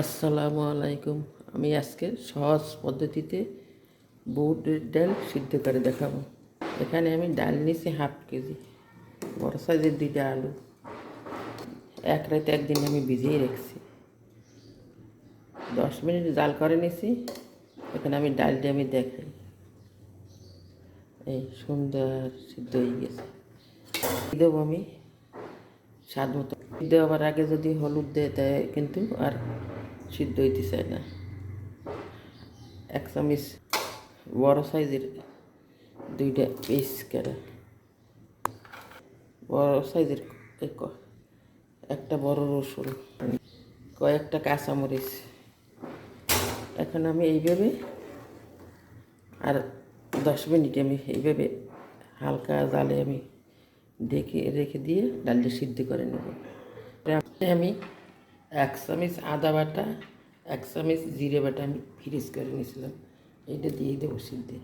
আসসালামু আলাইকুম। আমি আজকে সহজ পদ্ধতিতে বুটের ডাল সিদ্ধ করে দেখাবো। এখানে আমি ডাল নিয়েছি হাফ কেজি, বড় সাইজের দুইটা আলু। এক রাতে একদিন আমি ভিজিয়ে রেখেছি। দশ মিনিট জাল করে নিয়েছি। এখানে আমি ডালটা আমি দেখাই। এই সুন্দর সিদ্ধ হয়ে গেছে। দেবো আমি স্বাদ মতো। সিদ্ধ হওয়ার আগে যদি হলুদ দেয় কিন্তু আর সিদ্ধ হইতে চায় না। এক চামিচ বড় সাইজের দুইটা পিস কেটে। বড় সাইজের একটা বড় রসুন, কয়েকটা কাঁচামরিচ। এখন আমি এইভাবে আর দশ মিনিট আমি এইভাবে হালকা জালে আমি ডেকে রেখে দিয়ে ডালটা সিদ্ধ করে নেব। আমি এক চামচ আদা বাটা, এক চামচ জিরে বাটা আমি ফ্রিজ করে নিয়েছিলাম। এইটা দিয়ে দেবো সিদ্ধে।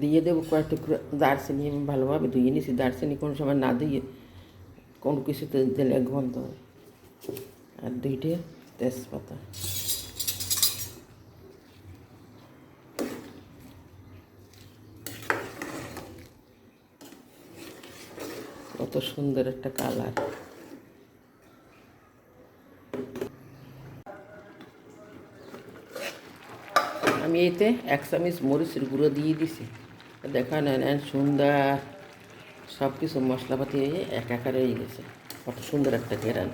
দিয়ে দেবো কয়েক টুকরো দারচিনি আমি ভালোভাবে ধুয়ে নিয়েছি। দারচিনি কোনো সময় না দিয়ে কোনো কিছুতে দিলে গন্ধ আর দুইটে তেজপাতা। কত সুন্দর একটা কালার। আমি এতে এক চামচ মরিচের গুঁড়ো দিয়ে দিছি। দেখা নেন সুন্দর। সব কিছু মশলাপাতি এক একার হয়ে গেছে। কত সুন্দর একটা ঘেরান।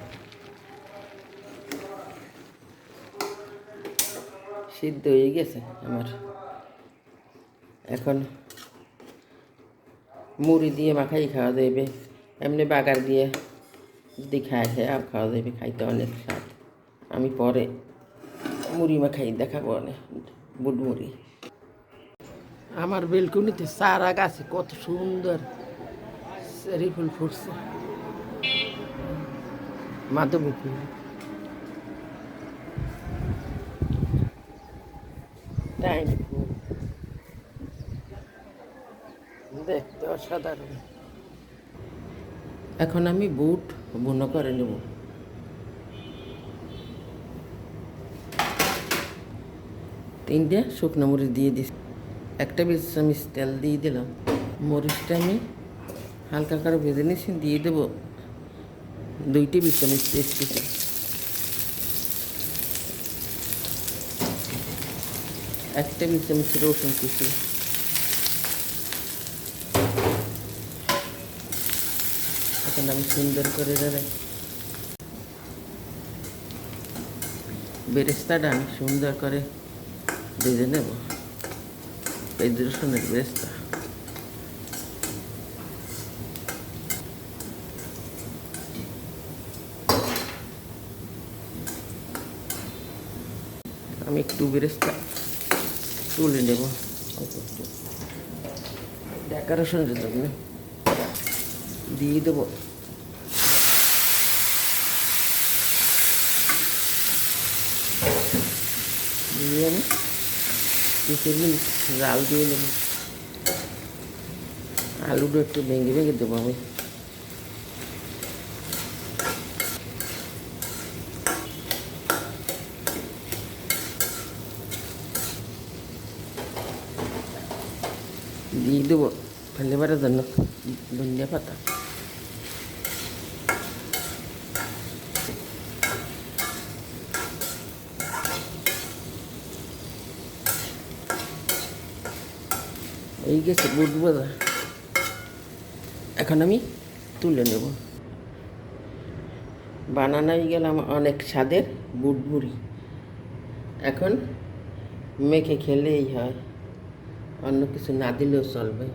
সিদ্ধ হয়ে গেছে আমার। এখন মুড়ি দিয়ে মাখাই খাওয়া যাবে। এমনি বাগার দিয়ে যদি খায় খায় আর খাওয়া যাবে খাইতে অনেক স্বাদ। আমি পরে মুড়ি মাখাই দেখাবো অনেক বুট মুড়ি। আমার বেলকুনিতে সারা গাছে কত সুন্দর চেরি ফুল ফুটছে। মাধবী টাইম ফুল। দেখতে অসাধারণ। এখন আমি বুট বুনো করে নেব। তিনটে শুকনো মরিচ দিয়ে দিস একটা বেশ চামিচ তেল দিয়ে দিলাম। মরিচটা আমি হালকা করে ভেজে নিয়েছি দিয়ে দেবো। দুইটি বিশ চামিচ তেজপাতা একটা বিশ চামিচ রসুন কুচি। এখন আমি সুন্দর করে দেবে বেরেস্তাটা আমি সুন্দর করে ভেজে নেব। পেঁয়াজ রসুনের বেরেস্তা। আমি একটু বেরেস্তা তুলে নেব। ডেকোরেশনের জন্য। দিয়ে দেবো। দিয়ে আমি কিছু মিনিট জাল দিয়ে নেব। আলুটা একটু ভেঙে ভেঙে দেবো আমি। দিয়ে দেবো ফ্লেভারের জন্য ধনিয়া পাতা। এই গেছে বুট বাজা এখন আমি তুলে নেব। বানানাই গেলাম অনেক স্বাদের বুট বুড়ি এখন মেখে খেলেই হয়, অন্য কিছু না দিলেও চলবে।